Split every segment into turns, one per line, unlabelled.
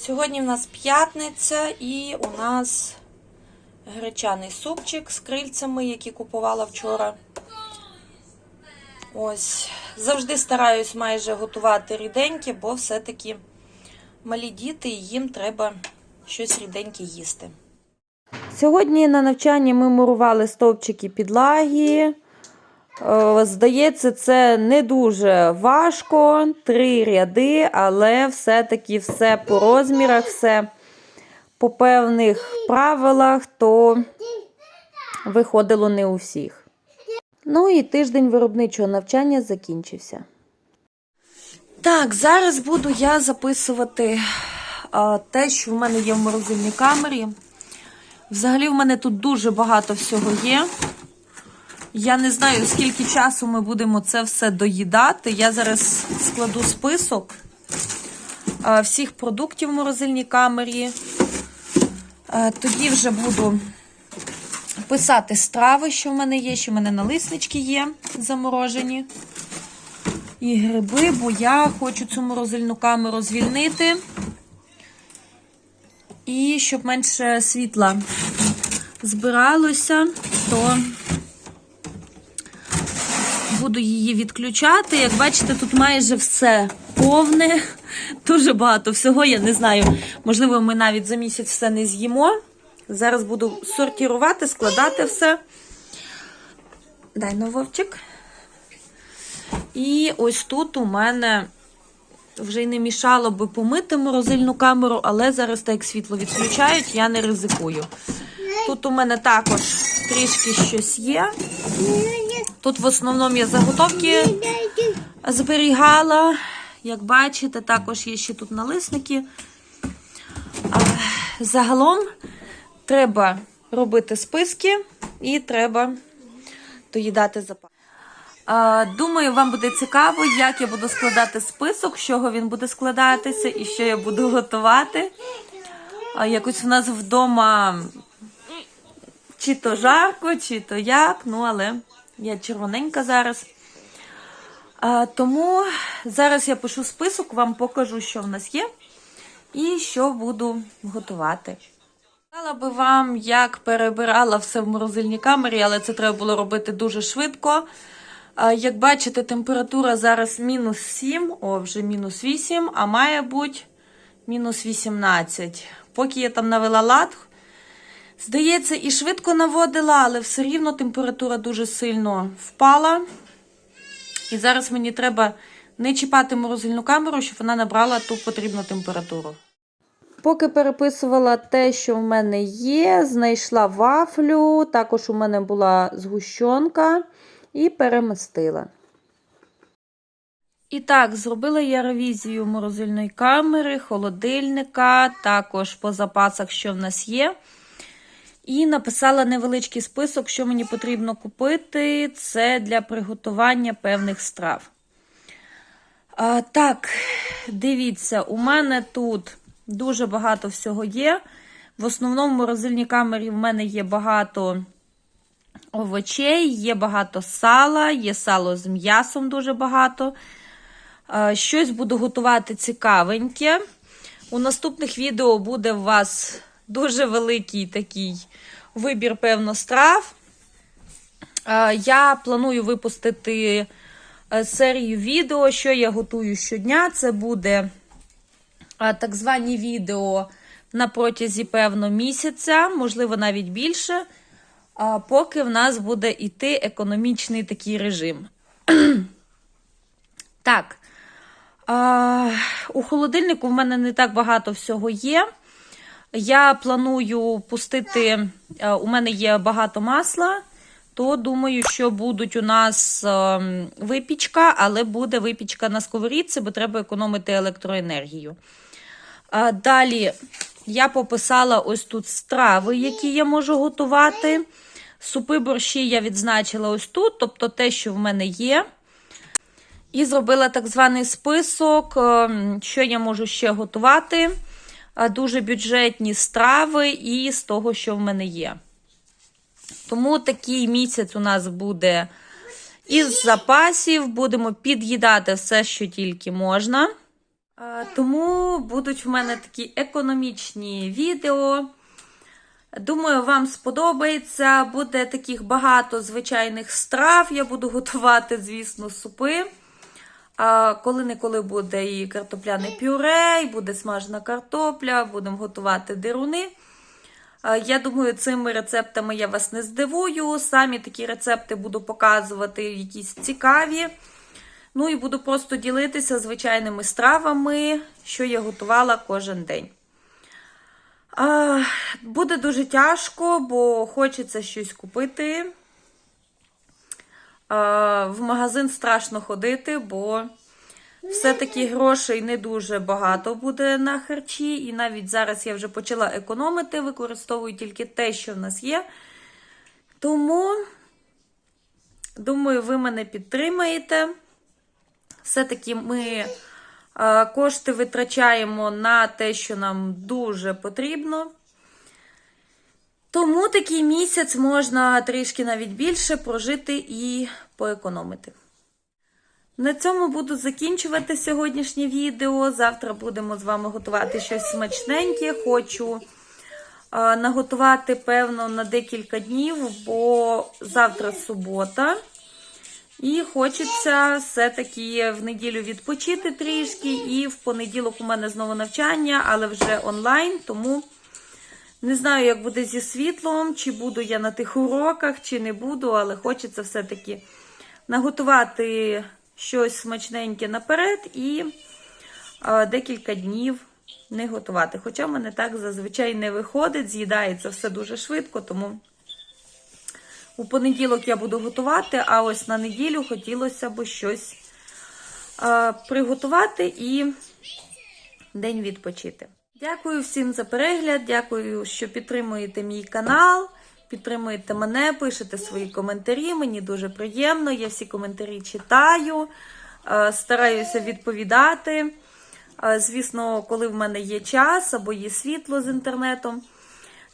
Сьогодні в нас п'ятниця і у нас гречаний супчик з крильцями, які купувала вчора. Ось. Завжди стараюсь майже готувати ріденьке, бо все-таки малі діти і їм треба щось ріденьке їсти. Сьогодні на навчанні ми мурували стовпчики підлаги. Е, Здається, це не дуже важко, три ряди, але все-таки все по розмірах, все по певних правилах, то виходило не у всіх. Ну і тиждень виробничого навчання закінчився. Так, зараз буду я записувати а, те, що в мене є в морозильній камері. Взагалі, в мене тут дуже багато всього є. Я не знаю, скільки часу ми будемо це все доїдати. Я зараз складу список всіх продуктів в морозильній камері. Тоді вже буду писати страви, що в мене є, що в мене налиснички є заморожені. І гриби, бо я хочу цю морозильну камеру звільнити. І щоб менше світла збиралося, то буду її відключати. Як бачите, тут майже все повне, дуже багато всього, я не знаю. Можливо, ми навіть за місяць все не з'їмо. Зараз буду сортувати, складати все. Дай на вовчик. І ось тут у мене вже й не мішало би помити морозильну камеру, але зараз, так як світло відключають, я не ризикую. Тут у мене також трішки щось є. Тут в основному я заготовки зберігала. Як бачите, також є ще тут налисники. Загалом треба робити списки і треба доїдати запас. Думаю, вам буде цікаво, як я буду складати список, з чого він буде складатися і що я буду готувати. Якось в нас вдома чи то жарко, чи то як, ну але я червоненька зараз. А, Тому зараз я пишу список, вам покажу, що в нас є, і що буду готувати. Сказала би вам, як перебирала все в морозильній камері, але це треба було робити дуже швидко. Як бачите, температура зараз мінус 7, о, вже мінус 8, а має бути мінус 18. Поки я там навела лад, здається, і швидко наводила, але все рівно температура дуже сильно впала. І зараз мені треба не чіпати морозильну камеру, щоб вона набрала ту потрібну температуру. Поки переписувала те, що в мене є, знайшла вафлю, також у мене була згущенка і перемістила. І так, зробила я ревізію морозильної камери, холодильника, також по запасах, що в нас є. І написала невеличкий список, що мені потрібно купити. Це для приготування певних страв. А, так, дивіться, у мене тут дуже багато всього є. В основному в морозильній камері в мене є багато овочей, є багато сала, є сало з м'ясом дуже багато. А, щось буду готувати цікавеньке. У наступних відео буде у вас дуже великий такий вибір, певно, страв. Я планую випустити е, серію відео, що я готую щодня. Це буде так звані відео на протязі певно місяця, можливо, навіть більше, поки в нас буде йти економічний такий режим. так. У холодильнику в мене не так багато всього є. Я планую пустити, е, у мене є багато масла, то думаю, що будуть у нас ем, випічка, але буде випічка на сковорідці, бо треба економити електроенергію. Далі я пописала ось тут страви, які я можу готувати. Супи борщі я відзначила ось тут, тобто те, що в мене є. І зробила так званий список, ем, що я можу ще готувати. Дуже бюджетні страви і з того, що в мене є. Тому такий місяць у нас буде із запасів. Будемо під'їдати все, що тільки можна. Тому будуть в мене такі економічні відео. Думаю, вам сподобається. Буде таких багато звичайних страв. Я буду готувати, звісно, супи. А коли-неколи буде і картопляне пюре, і буде смажена картопля, будемо готувати дируни. Я думаю, цими рецептами я вас не здивую. Самі такі рецепти буду показувати якісь цікаві. Ну і буду просто ділитися звичайними стравами, що я готувала кожен день. Буде дуже тяжко, бо хочеться щось купити. В магазин страшно ходити, бо все-таки грошей не дуже багато буде на харчі. І навіть зараз я вже почала економити, використовую тільки те, що в нас є. Тому, думаю, ви мене підтримаєте. Все-таки ми кошти витрачаємо на те, що нам дуже потрібно. Тому такий місяць можна трішки навіть більше прожити і поекономити. На цьому буду закінчувати сьогоднішнє відео. Завтра будемо з вами готувати щось смачненьке. Хочу а, наготувати, певно, на декілька днів, бо завтра субота. І хочеться все-таки в неділю відпочити трішки. І в понеділок у мене знову навчання, але вже онлайн, тому не знаю, як буде зі світлом, чи буду я на тих уроках, чи не буду, але хочеться все-таки наготувати щось смачненьке наперед і а, декілька днів не готувати. Хоча в мене так зазвичай не виходить, з'їдається все дуже швидко, тому у понеділок я буду готувати, а ось на неділю хотілося б щось а, приготувати і день відпочити. Дякую всім за перегляд, дякую, що підтримуєте мій канал, підтримуєте мене, пишете свої коментарі. Мені дуже приємно. Я всі коментарі читаю, е, стараюся відповідати. Е, Звісно, коли в мене є час або є світло з інтернетом.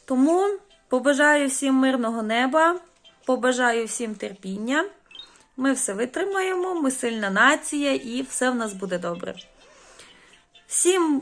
Тому побажаю всім мирного неба, побажаю всім терпіння. Ми все витримаємо, ми сильна нація і все в нас буде добре. Всім